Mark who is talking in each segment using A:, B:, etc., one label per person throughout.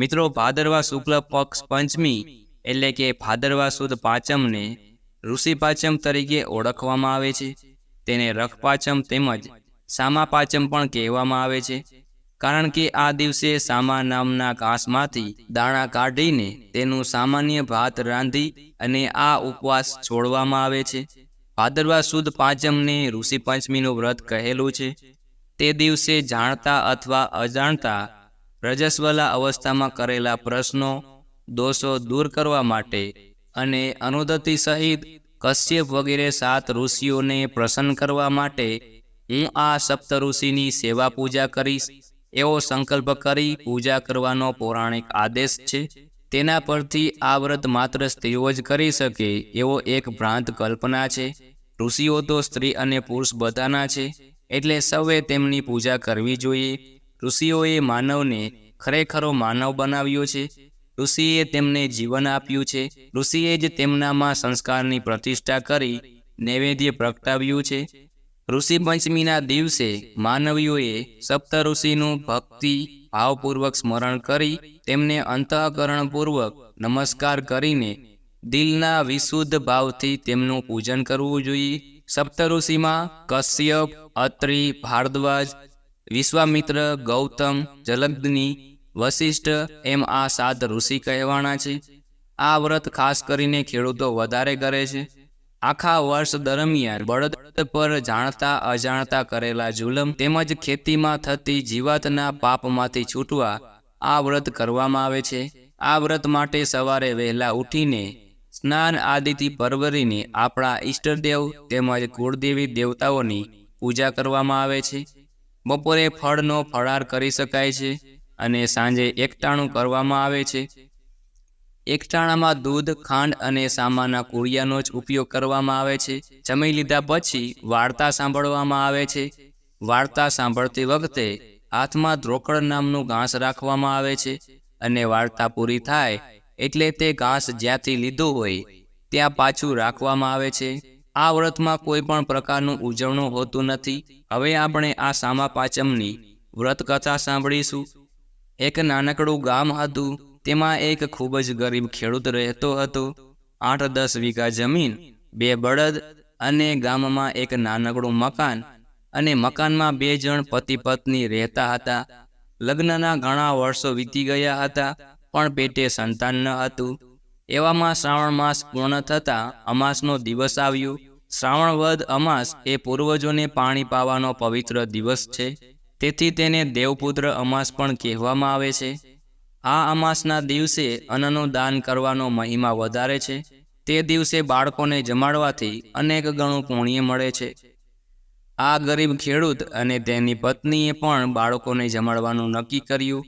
A: મિત્રો, ભાદરવા શુક્લ પક્ષ પંચમી એટલે કે ભાદરવા સુદ પાંચમને ઋષિ પાંચમ તરીકે ઓળખવામાં આવે છે. તેને રખ પાંચમ તેમજ સામા પાંચમ પણ કહેવામાં આવે છે. કારણ કે આ દિવસે સામા નામના ઘાસમાંથી દાણા કાઢીને તેનું સામાન્ય ભાત રાંધી અને આ ઉપવાસ છોડવામાં આવે છે. ભાદરવા સુદ પાંચમને ઋષિ પંચમીનું વ્રત કહેલું છે. તે દિવસે જાણતા અથવા અજાણતા રજસ્વલા અવસ્થામાં કરેલા પ્રશ્નો, દોષો દૂર કરવા માટે અને અનુદતિ સહિત કશ્યપ વગેરે સાત ઋષિઓને પ્રસન્ન કરવા માટે હું આ સપ્ત ઋષિની સેવા પૂજા કરીશ. એવો સંકલ્પ કરી પૂજા કરવાનો પૌરાણિક આદેશ છે. તેના પરથી આ વ્રત માત્ર સ્ત્રીઓ જ કરી શકે એવો એક ભ્રાંત કલ્પના છે. ઋષિઓ તો સ્ત્રી અને પુરુષ બધાના છે. એટલે સૌએ તેમની પૂજા કરવી જોઈએ. ઋષિઓએ માનવને ખરેખરો માનવ બનાવ્યો છે. ઋષિએ તેમને જીવન આપ્યું છે. ઋષિએ જ તેમનામાં સંસ્કારની પ્રતિષ્ઠા કરી નૈવેદ્ય પ્રગટાવ્યું છે. ઋષિ પંચમીના દિવસે માનવીઓએ સપ્ત ઋષિનું ભક્તિ ભાવપૂર્વક સ્મરણ કરી તેમને અંતઃકરણપૂર્વક નમસ્કાર કરીને દિલના વિશુદ્ધ ભાવથી તેમનું પૂજન કરવું જોઈએ. સપ્ત ઋષિમાં કશ્યપ, અત્રિ, ભારદ્વાજ વિશ્વામિત્ર ગૌતમ જલગ્ની વશિષ્ઠ એમ આ સાત ઋષિ કહેવાના છે. આ વ્રત ખાસ કરીને ખેડૂતો વધારે કરે છે. આખા વર્ષ દરમિયાન બળદ પર જાણતા અજાણતા કરેલા જુલમ તેમજ ખેતીમાં થતી જીવાતના પાપમાંથી છૂટવા આ વ્રત કરવામાં આવે છે. આ વ્રત માટે સવારે વહેલા ઉઠીને સ્નાન આદિથી પરવરીને આપણા ઈષ્ટદેવ તેમજ કુળદેવી દેવતાઓની પૂજા કરવામાં આવે છે. બપોરે ફળનો ફળાર કરી શકાય છે અને સાંજે એકટાણું કરવામાં આવે છે. એકટાણામાં દૂધ, ખાંડ અને સામાના કુળિયાનો જ ઉપયોગ કરવામાં આવે છે. જમી લીધા પછી વાર્તા સાંભળવામાં આવે છે. વાર્તા સાંભળતી વખતે હાથમાં ધ્રોકડ નામનું ઘાસ રાખવામાં આવે છે અને વાર્તા પૂરી થાય એટલે તે ઘાસ જ્યાંથી લીધું હોય, ત્યાં પાછું રાખવામાં આવે છે. આ વ્રતમાં કોઈ પણ પ્રકારનું ઉજવણું હોતું નથી. હવે આપણે આ સામા પાચમની વ્રત કથા સાંભળીશું. એક નાનકડું ગામ હતું. તેમાં એક ખૂબ જ ગરીબ ખેડૂત રહેતો હતો. આઠ દસ વીઘા જમીન, બે બળદ અને ગામમાં એક નાનકડું મકાન અને મકાનમાં બે જણ પતિ પત્ની રહેતા હતા. લગ્નના ઘણા વર્ષો વીતી ગયા હતા, પણ પેટે સંતાન ન હતું. એવામાં શ્રાવણ માસ પૂર્ણ થતાં અમાસનો દિવસ આવ્યો. શ્રાવણ વદ અમાસ એ પૂર્વજોને પાણી પાવાનો પવિત્ર દિવસ છે. તેથી તેને દેવપુત્ર અમાસ પણ કહેવામાં આવે છે. આ અમાસના દિવસે અન્નનું દાન કરવાનો મહિમા વધારે છે. તે દિવસે બાળકોને જમાડવાથી અનેક ગણું પુણ્ય મળે છે. આ ગરીબ ખેડૂત અને તેની પત્નીએ પણ બાળકોને જમાડવાનું નક્કી કર્યું.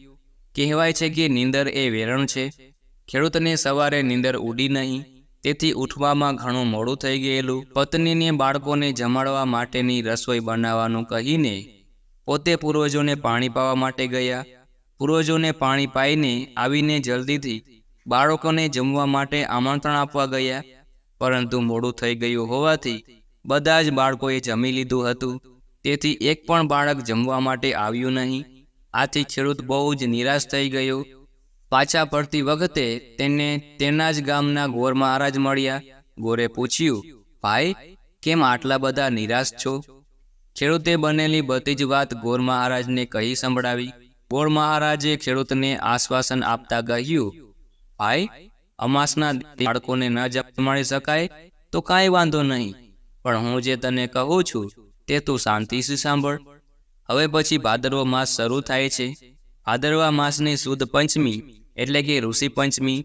A: કહેવાય છે કે નીંદર એ વેરણ છે. ખેડૂતને સવારે નીંદર ઉડી નહીં, તેથી ઉઠવામાં ઘણું મોડું થઈ ગયેલું. પત્નીને બાળકોને જમાડવા માટેની રસોઈ બનાવવાનું કહીને પોતે પૂર્વજોને પાણી પાવા માટે ગયા. પૂર્વજોને પાણી પાઈને આવીને જલ્દીથી બાળકોને જમવા માટે આમંત્રણ આપવા ગયા. પરંતુ મોડું થઈ ગયું હોવાથી બધા જ બાળકોએ જમી લીધું હતું. તેથી એક પણ બાળક જમવા માટે આવ્યું નહીં. આથી ખેડૂત બહુ જ નિરાશ થઈ ગયો. પાછા પડતી વખતે તેને તેના જ ગામના ગોર મહારાજ મળ્યા. ગોરે પૂછ્યું, ભાઈ, કેમ આટલા બધા નિરાશ છો? ખેડૂતે બનેલી બધી જ વાત ગોર મહારાજને કહી સંભળાવી. ગોર મહારાજે ખેડૂતને આશ્વાસન આપતા કહ્યું, ભાઈ, અમાસના બાળકોને ન જમાડી શકાય તો કાંઈ વાંધો નહીં. પણ હું જે તને કહું છું તે તું શાંતિથી સાંભળ. હવે પછી ભાદરવો માસ શરૂ થાય છે. ભાદરવા માસની સુદ પંચમી એટલે કે ઋષિ પંચમી.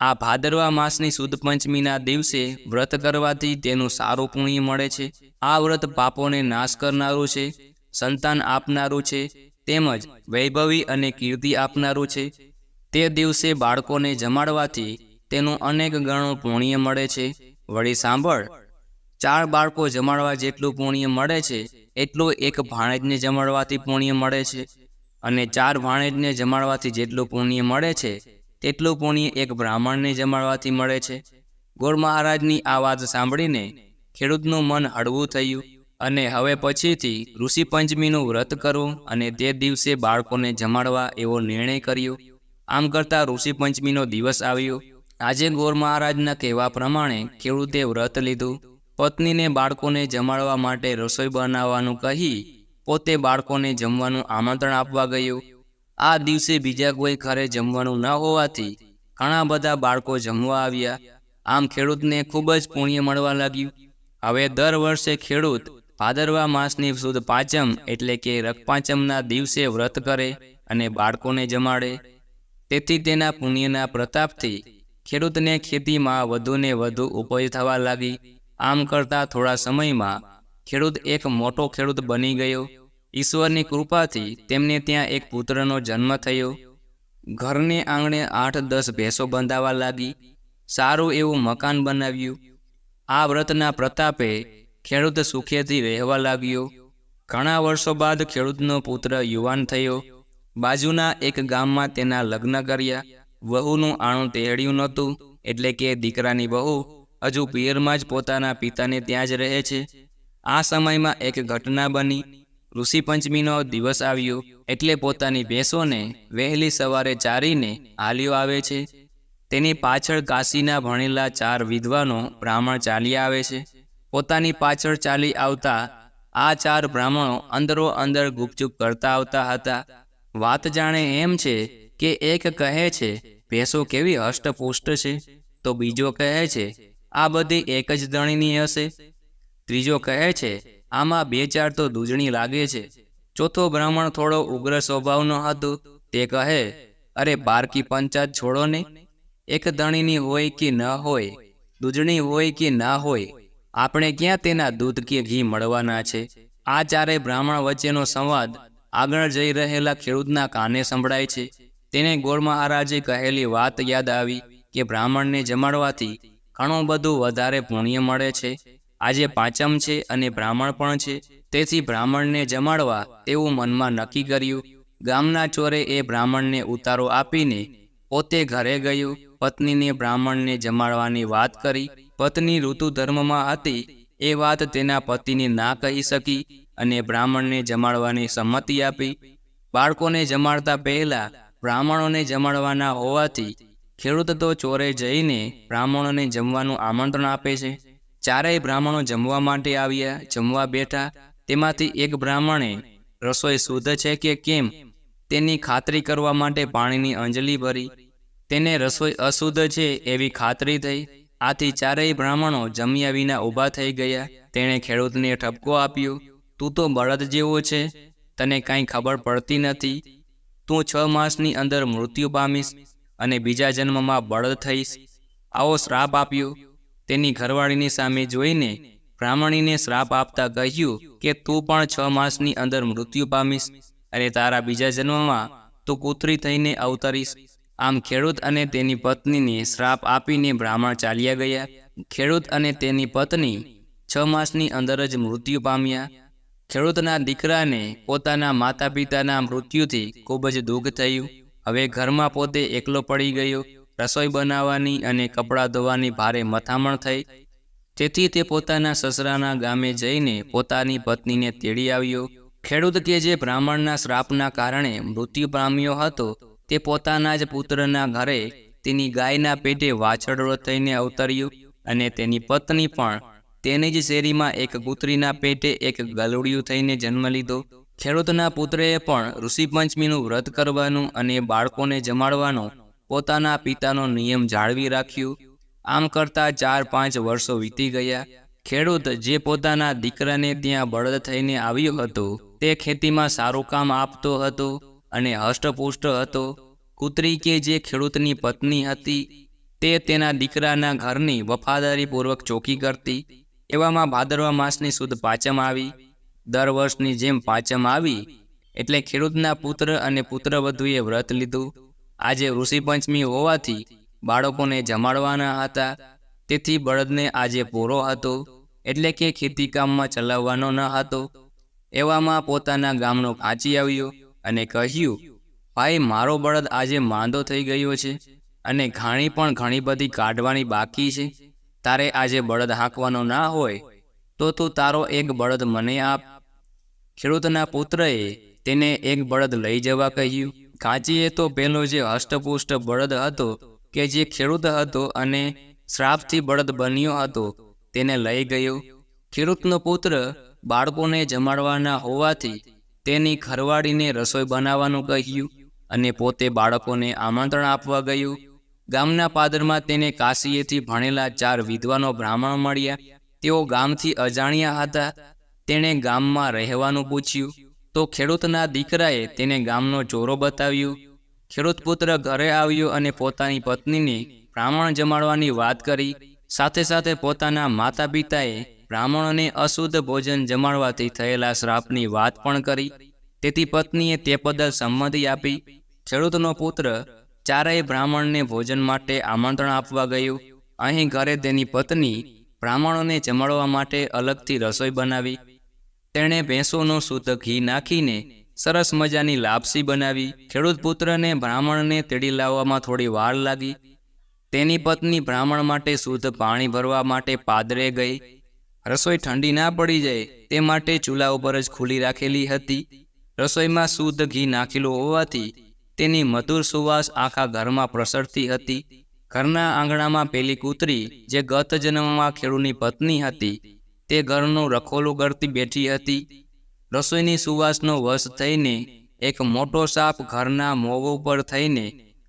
A: આ ભાદરવા માસની સુદ પંચમીના દિવસે વ્રત કરવાથી તેનું સારું પુણ્ય મળે છે. આ વ્રત પાપોને નાશ કરનારું છે, સંતાન આપનારું છે, તેમજ વૈભવી અને કીર્તિ આપનારું છે. તે દિવસે બાળકોને જમાડવાથી તેનું અનેક ગણું પુણ્ય મળે છે. વળી સાંભળ, ચાર બાળકો જમાડવા જેટલું પુણ્ય મળે છે, એટલું એક ભાણેજને જમાડવાથી પુણ્ય મળે છે. અને ચાર વાણેજને જમાડવાથી જેટલું પુણ્ય મળે છે, તેટલું પુણ્ય એક બ્રાહ્મણને જમાડવાથી મળે છે. ગોળ મહારાજની આ વાત સાંભળીને ખેડૂતનું મન હળવું થયું અને હવે પછીથી ઋષિ પંચમીનું વ્રત કરવું અને તે દિવસે બાળકોને જમાડવા એવો નિર્ણય કર્યો. આમ કરતાં ઋષિ પંચમીનો દિવસ આવ્યો. આજે ગોર મહારાજના કહેવા પ્રમાણે ખેડૂતે વ્રત લીધું. પત્નીને બાળકોને જમાડવા માટે રસોઈ બનાવવાનું કહી પોતે બાળકોને જમવાનું આમંત્રણ આપવા ગયો. આ દિવસે બીજા કોઈ ઘરે જમવાનું ન હોવાથી ઘણા બધા બાળકો જમવા આવ્યા. આમ ખેડૂતને ખૂબ જ પુણ્ય મળવા લાગ્યું. હવે દર વર્ષે ખેડૂત ભાદરવા માસની સુદ પાંચમ એટલે કે રકપાંચમના દિવસે વ્રત કરે અને બાળકોને જમાડે. તેથી તેના પુણ્યના પ્રતાપથી ખેડૂતને ખેતીમાં વધુને વધુ ઉપજ થવા લાગી. આમ કરતાં થોડા સમયમાં ખેડૂત એક મોટો ખેડૂત બની ગયો. ઈશ્વરની કૃપાથી તેમને ત્યાં એક પુત્રનો જન્મ થયો. ઘરને આંગણે આઠ દસ ભેંસો બંધાવા લાગી. સારું એવું મકાન બનાવ્યું. આ વ્રતના પ્રતાપે ખેડૂત સુખેથી રહેવા લાગ્યો. ઘણા વર્ષો બાદ ખેડૂતનો પુત્ર યુવાન થયો. બાજુના એક ગામમાં તેના લગ્ન કર્યા. વહુનું આણું તેડ્યું નહોતું, એટલે કે દીકરાની વહુ હજુ પિયરમાં જ પોતાના પિતાને ત્યાં જ રહે છે. આ સમયમાં એક ઘટના બની. ઋષિ પંચમીનો દિવસ આવ્યો એટલે પોતાની ભેંસોને વહેલી સવારે ચારીને હાલ્યો આવે છે. તેની પાછળ કાશીના ભણેલા ચાર વિદ્વાનો બ્રાહ્મણ ચાલી આવે છે. પોતાની પાછળ ચાલી આવતા આ ચાર બ્રાહ્મણો અંદરો અંદર ગુપચુપ કરતા આવતા હતા. વાત જાણે એમ છે કે એક કહે છે, ભેંસો કેવી હષ્ટપુષ્ટ છે? તો બીજો કહે છે, આ બધી એક જ દણીની હશે. ત્રીજો કહે છે આમાં બે ચાર તો દૂજણી લાગે છે. ચોથો બ્રાહ્મણ થોડો ઉગ્ર સ્વભાવનો હતો. તે કહે, અરે બારકી પંચાયત છોડો ને. એક ધણીની હોય કે ન હોય દૂધણી હોય કે ના હોય, આપણે ક્યાં તેના દૂધ કે ઘી મળવાના છે? આ ચારે બ્રાહ્મણ વચ્ચેનો સંવાદ આગળ જઈ રહેલા ખેડૂતના કાને સંભળાય છે. તેને ગોળ મહારાજે કહેલી વાત યાદ આવી કે બ્રાહ્મણને જમાડવાથી ઘણું બધું વધારે પુણ્ય મળે છે. આજે પાંચમ છે અને બ્રાહ્મણ પણ છે. તેથી બ્રાહ્મણને જમાડવા તેવું મનમાં નક્કી કર્યું. ગામના ચોરે એ બ્રાહ્મણને ઉતારો આપીને પોતે ઘરે ગયો. પત્નીને બ્રાહ્મણને જમાડવાની વાત કરી. પત્ની ઋતુ ધર્મમાં હતી. એ વાત તેના પતિને ના કહી શકી અને બ્રાહ્મણને જમાડવાની સંમતિ આપી. બાળકોને જમાડતા પહેલા બ્રાહ્મણોને જમાડવાના હોવાથી ખેડૂત તો ચોરે જઈને બ્રાહ્મણોને જમવાનું આમંત્રણ આપે છે. ચારેય બ્રાહ્મણો જમવા માટે આવ્યા, જમવા બેઠા. તેમાંથી એક બ્રાહ્મણે રસોઈ શુદ્ધ છે કે કેમ? તેની ખાતરી કરવા માટે પાણીની અંજલી ભરી. તેને રસોઈ અશુદ્ધ છે એવી ખાતરી થઈ. આથી ચારેય બ્રાહ્મણો જમ્યા વિના ઊભા થઈ ગયા. તેણે ખેડૂતને ઠપકો આપ્યો, તું તો બળદ જેવો છે. તને કાંઈ ખબર પડતી નથી. તું છ માસની અંદર મૃત્યુ પામીશ અને બીજા જન્મમાં બળદ થઈશ. આવો શ્રાપ આપ્યો. તેની ઘરવાળીની સામે જોઈને બ્રાહ્મણીને શ્રાપ આપતા કહ્યું કે, તું પણ છ માસની અંદર મૃત્યુ પામીશ. અને તારા બીજા જન્મમાં તું કૂતરી થઈને અવતરીશ. આમ ખેડૂત અને તેની પત્નીને શ્રાપ આપીને બ્રાહ્મણ ચાલ્યા ગયા. ખેડૂત અને તેની પત્ની છ માસની અંદર જ મૃત્યુ પામ્યા. ખેડૂતના દીકરાને પોતાના માતા પિતાના મૃત્યુથી ખૂબ જ દુઃખ થયું. હવે ઘરમાં પોતે એકલો પડી ગયો. રસોઈ બનાવવાની અને કપડાં ધોવાની ભારે મથામણ થઈ. તેથી તે પોતાના સસરાના ગામે જઈને પોતાની પત્નીને તેડી આવ્યો. ખેડૂત કે જે બ્રાહ્મણના શ્રાપના કારણે મૃત્યુ પામ્યો હતો, તે પોતાના જ પુત્રના ઘરે તેની ગાયના પેટે વાછરડો થઈને અવતર્યું અને તેની પત્ની પણ તેની જ શેરીમાં એક કૂતરીના પેટે એક ગલુડિયું થઈને જન્મ લીધો. ખેડૂતના પુત્રએ પણ ઋષિપંચમીનું વ્રત કરવાનું અને બાળકોને જમાડવાનો પોતાના પિતાનો નિયમ જાળવી રાખ્યું. આમ કરતાં ચાર પાંચ વર્ષો વીતી ગયા. ખેડૂત જે પોતાના દીકરાને ત્યાં બળદ થઈને આવ્યો હતો, તે ખેતીમાં સારું કામ આપતો હતો અને હષ્ટપુષ્ટ હતો. કૂતરી કે જે ખેડૂતની પત્ની હતી, તે તેના દીકરાના ઘરની વફાદારીપૂર્વક ચોકી કરતી. એવામાં ભાદરવા માસની સુદ પાંચમ આવી. દર વર્ષની જેમ પાંચમ આવી, એટલે ખેડૂતના પુત્ર અને પુત્રવધુએ વ્રત લીધું. આજે ઋષિપંચમી હોવાથી બાળકોને જમાડવાના હતા. તેથી બળદને આજે પૂરો હતો. એટલે કે ખેતીકામમાં ચલાવવાનો ન હતો. એવામાં પોતાના ગામનો કાચી આવ્યો અને કહ્યું, ભાઈ, મારો બળદ આજે માંદો થઈ ગયો છે અને ઘાણી પણ ઘણી બધી કાઢવાની બાકી છે. તારે આજે બળદ હાંકવાનો ના હોય, તો તું તારો એક બળદ મને આપ. ખેડૂતના પુત્રએ તેને એક બળદ લઈ જવા કહ્યું કાંચીએ તો પેલો જે હષ્ટપુષ્ટ બળદ હતો કે જે ખેડૂત હતો અને શ્રાપથી બળદ બન્યો હતો, તેને લઈ ગયો. ખેડૂતનો પુત્ર બાળકોને જમાડવાના હોવાથી તેની ખરવાડીને રસોઈ બનાવવાનું કહ્યું અને પોતે બાળકોને આમંત્રણ આપવા ગયું. ગામના પાદરમાં તેને કાશીએથી ભણેલા ચાર વિદ્વાનો બ્રાહ્મણ મળ્યા. તેઓ ગામથી અજાણ્યા હતા. તેણે ગામમાં રહેવાનું પૂછ્યું. તો ખેડૂતના દીકરાએ તેને ગામનો ચોરો બતાવ્યો. ખેડૂત પુત્ર ઘરે આવ્યો અને પોતાની પત્નીને બ્રાહ્મણ જમાડવાની વાત કરી. સાથે સાથે પોતાના માતા પિતાએ બ્રાહ્મણોને અશુદ્ધ ભોજન જમાડવાથી થયેલા શ્રાપની વાત પણ કરી. તેથી પત્નીએ તે બદલ સંમતિ આપી. ખેડૂતનો પુત્ર ચારેય બ્રાહ્મણને ભોજન માટે આમંત્રણ આપવા ગયું. અહીં ઘરે તેની પત્ની બ્રાહ્મણોને જમાડવા માટે અલગથી રસોઈ બનાવી. તેણે ભેંસોનું શુદ્ધ ઘી નાખીને સરસ મજાની લાપસી બનાવી. ખેડૂત પુત્રને બ્રાહ્મણને તેડી લાવવામાં થોડી વાર લાગી. તેની પત્ની બ્રાહ્મણ માટે શુદ્ધ પાણી ભરવા માટે પાદરે ગઈ. રસોઈ ઠંડી ના પડી જાય તે માટે ચૂલા ઉપર જ ખુલ્લી રાખેલી હતી. રસોઈમાં શુદ્ધ ઘી નાખેલું હોવાથી તેની મધુર સુવાસ આખા ઘરમાં પ્રસરતી હતી. ઘરના આંગણામાં પેલી કૂતરી, જે ગત જન્મમાં ખેડૂની પત્ની હતી તે ઘરનું રખોલું કરતી બેઠી હતી. રસોઈની સુવાસનો વશ થઈને એક મોટો સાપ ઘરના મોગ ઉપર થઈને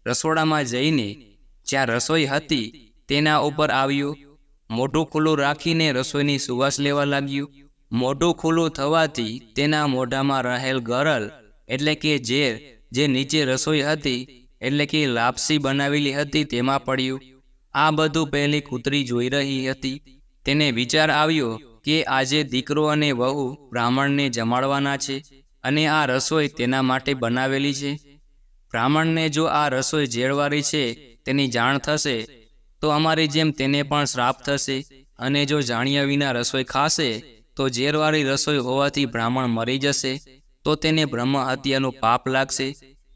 A: રસોડામાં જઈને જ્યાં રસોઈ હતી તેના ઉપર આવ્યો. મોઢું ખુલ્લું રાખીને રસોઈની સુવાસ લેવા લાગ્યું. મોઢું ખુલ્લું થવાથી તેના મોઢામાં રહેલ ગરલ એટલે કે ઝેર જે નીચે રસોઈ હતી એટલે કે લાપસી બનાવેલી હતી તેમાં પડ્યું. આ બધું પહેલી કૂતરી જોઈ રહી હતી. તેને વિચાર આવ્યો કે આજે દીકરો અને વહુ બ્રાહ્મણને જમાડવાના છે અને આ રસોઈ તેના માટે બનાવેલી છે. બ્રાહ્મણને જો આ રસોઈ જેળવારી છે, તેની જાણ થશે, તો અમારી જેમ તેને પણ શ્રાપ થશે અને જો જાણ્યા વિના રસોઈ ખાશે, તો ઝેરવાળી રસોઈ હોવાથી બ્રાહ્મણ મરી જશે, તો તેને બ્રહ્મ હત્યાનું પાપ લાગશે.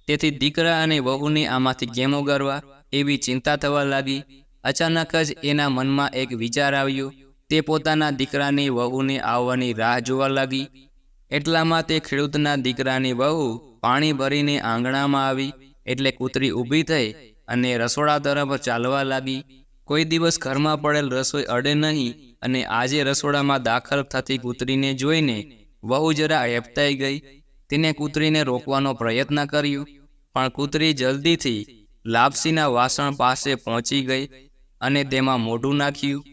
A: તેથી દીકરા અને વહુને આમાંથી કેમ ઉગારવા એવી ચિંતા થવા લાગી. અચાનક જ એના મનમાં એક વિચાર આવ્યો તે પોતાના દીકરાની વહુને આવવાની રાહ જોવા લાગી. એટલામાં તે ખેડૂતના દીકરાની વહુ પાણી ભરીને આંગણામાં આવી એટલે કૂતરી ઊભી થઈ અને રસોડા તરફ ચાલવા લાગી. કોઈ દિવસ ઘરમાં પડેલ રસોઈ અડે નહીં અને આજે રસોડામાં દાખલ થતી કૂતરીને જોઈને વહુ જરા હેપતાઈ ગઈ. તેને કૂતરીને રોકવાનો પ્રયત્ન કર્યો, પણ કૂતરી જલ્દીથી લાપસીના વાસણ પાસે પહોંચી ગઈ અને તેમાં મોઢું નાખ્યું.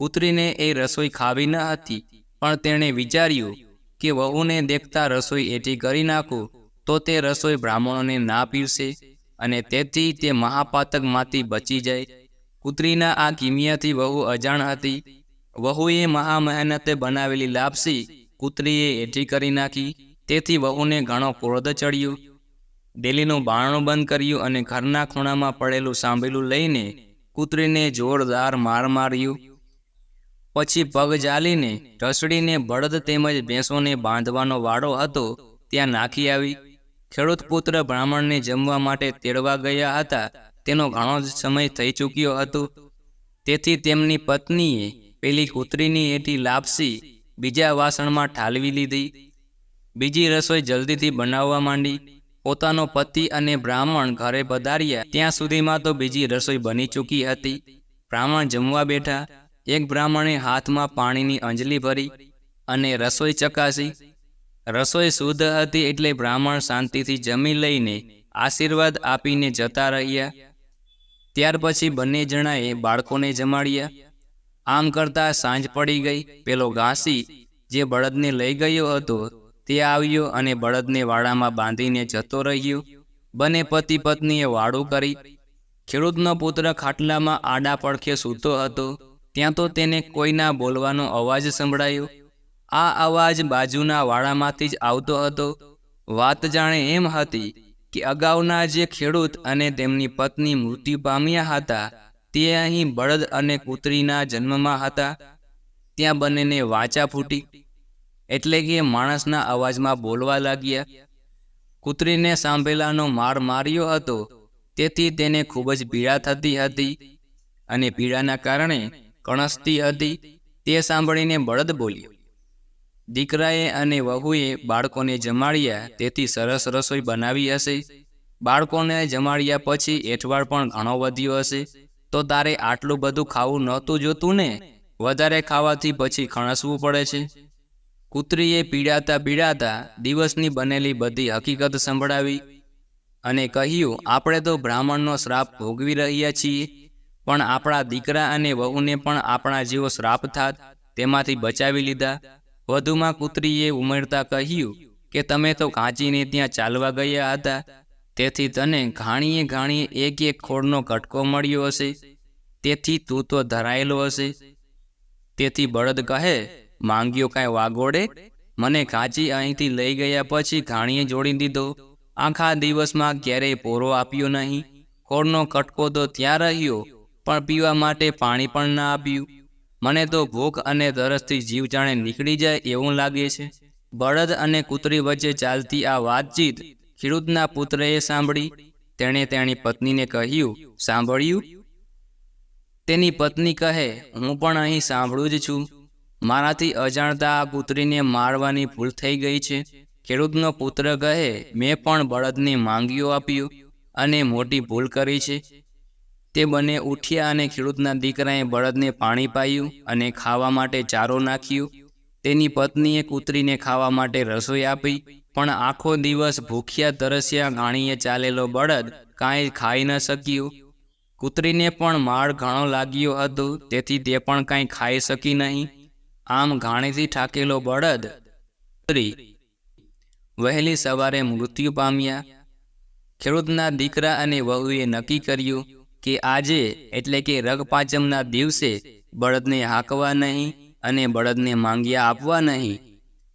A: કૂતરીને એ રસોઈ ખાવી ન હતી, પણ તેણે વિચાર્યું કે વહુને દેખતા રસોઈ એટી કરી નાખું, તો તે રસોઈ બ્રાહ્મણોને ના પીરશે અને તેથી તે મહાપાતકમાંથી બચી જાય. કૂતરીના આ કિમિયાથી વહુ અજાણ હતી. વહુએ મહા મહેનતે બનાવેલી લાપસી કૂતરીએ એટી કરી નાખી, તેથી વહુને ઘણો ક્રોધ ચડ્યો. ડેલીનું બારણું બંધ કર્યું અને ઘરના ખૂણામાં પડેલું સાંભળેલું લઈને કૂતરીને જોરદાર માર માર્યું. પછી પગ જાલીને ઢસડીને બળદ તેમજ ભેંસોને બાંધવાનો વાડો હતો, ત્યાં નાખી આવી. ખેડૂત પુત્ર બ્રાહ્મણને જમવા માટે તેડવા ગયા હતા. તેનો ઘણો જ સમય થઈ ચૂક્યો હતો. તેથી તેમની પત્નીએ પેલી કૂતરીની એટી લાપસી બીજા વાસણમાં ઠાલવી લીધી. બીજી રસોઈ જલ્દીથી બનાવવા માંડી. પોતાનો પતિ અને બ્રાહ્મણ ઘરે પધાર્યા. ત્યાં સુધીમાં તો બીજી રસોઈ બની ચૂકી હતી. બ્રાહ્મણ જમવા બેઠા. એક બ્રાહ્મણે હાથમાં પાણીની અંજલી ભરી અને રસોઈ ચકાસી. રસોઈ શુદ્ધ હતી એટલે બ્રાહ્મણ શાંતિથી જમી લઈને આશીર્વાદ આપીને જતા રહ્યા. ત્યાર પછી બંને જણાએ બાળકોને જમાડ્યા. આમ કરતા સાંજ પડી ગઈ. પેલો ઘાસી જે બળદને લઈ ગયો હતો તે આવ્યો અને બળદને વાડામાં બાંધીને જતો રહ્યો. બંને પતિ પત્નીએ વાડું કરી. ખેડૂતનો પુત્ર ખાટલામાં આડા પડખે સૂતો હતો. ત્યાં તો તેને કોઈના બોલવાનો અવાજ સંભળાયો. આ અવાજ બાજુના વાડામાંથી જ આવતો હતો. વાત જાણે એમ હતી કે અગાઉના જે ખેડૂત અને તેમની પત્ની મૃત્યુ પામ્યા હતા, તે અહીં બળદ અને કૂતરીના જન્મમાં હતા. ત્યાં બંનેને વાચા ફૂટી, એટલે કે માણસના અવાજમાં બોલવા લાગ્યા. કૂતરીને સાંભેલાનો માર માર્યો હતો, તેથી તેને ખૂબ જ પીડા થતી હતી અને પીડાના કારણે કણસતી હતી, તે સાંભળીને બળદ બોલ્યો, દીકરાએ અને વહુએ બાળકોને જમાડ્યા, તેથી સરસ રસોઈ બનાવી હશે. બાળકોને જમાડ્યા પછી એઠવાડ પણ ઘણો વધ્યો હશે. તો તારે આટલું બધું ખાવું નહોતું જોતું ને? વધારે ખાવાથી પછી ખણસવું પડે છે. કૂતરીએ પીડાતા પીડાતા દિવસની બનેલી બધી હકીકત સંભળાવી અને કહ્યું, આપણે તો બ્રાહ્મણનો શ્રાપ ભોગવી રહ્યા છીએ. પણ આપણા દીકરા અને વહુને પણ આપણા જેવો શ્રાપ થાત, તેમાંથી બચાવી લીધા. વધુમાં કૂતરીએ ઉમેરતા કહ્યું કે, તમે તો કાંચીને ત્યાં ચાલવા ગયા હતા. તેથી તને ઘાણીએ ઘાણીએ એક એક ખોળનો કટકો મળ્યો હશે. તેથી તું તો ધરાયેલો હશે. તેથી બળદ કહે, માંગ્યો કાંઈ વાગોડે મને કાચી અહીંથી લઈ ગયા પછી ઘાણીએ જોડી દીધો. આખા દિવસમાં ક્યારેય પોરો આપ્યો નહીં. ખોળનો કટકો તો ત્યાં રહ્યો. પણ પીવા માટે પાણી પણ ના આપ્યું. મને તો ભૂખ અને તરસથી જીવ જાણે નીકળી જાય એવું લાગે છે. બળદ અને કૂતરી વચ્ચે ચાલતી આ વાતચીત ખેડૂતના પુત્રએ સાંભળી. તેણે તેની પત્નીને કહ્યું, સાંભળ્યું? તેની પત્ની કહે, હું પણ અહીં સાંભળું જ છું. મારાથી અજાણતા આ કૂતરીને મારવાની ભૂલ થઈ ગઈ છે. ખેડૂતનો પુત્ર કહે, મેં પણ બળદને માંગ્યો આપ્યું અને મોટી ભૂલ કરી છે. તે બંને ઉઠ્યા અને ખેડૂતના દીકરાએ બળદને પાણી પાયું અને ખાવા માટે ચારો નાખ્યું. તેની પત્નીએ કૂતરીને ખાવા માટે રસોઈ આપી, પણ આખો દિવસ ભૂખ્યા તરસ્યા ઘાણીએ ચાલેલો બળદ કાંઈ ખાઈ ન શક્યું. કૂતરીને પણ માળ ઘણો લાગ્યો હતો, તેથી તે પણ કાંઈ ખાઈ શકી નહીં. આમ ઘાણીથી ઠાકેલો બળદ કૂતરી વહેલી સવારે મૃત્યુ પામ્યા. ખેડૂતના દીકરા અને વહુએ નક્કી કર્યું કે આજે એટલે કે રગપાચમના દિવસે બળદને હાંકવા નહીં અને બળદને માંગ્યા આપવા નહીં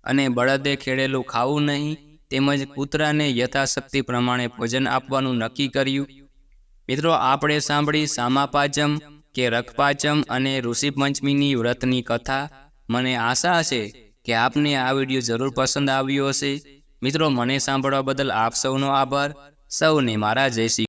A: અને બળદે ખેડેલું ખાવું નહીં તેમજ કૂતરાને યથાશક્તિ પ્રમાણે ભોજન આપવાનું નક્કી કર્યું. મિત્રો, આપણે સાંભળી સામાપાચમ કે રખપાચમ અને ઋષિ પંચમીની વ્રતની કથા. મને આશા છે કે આપને આ વીડિયો જરૂર પસંદ આવ્યો હશે. મિત્રો, મને સાંભળવા બદલ આપ સૌનો આભાર. સૌને મારા જય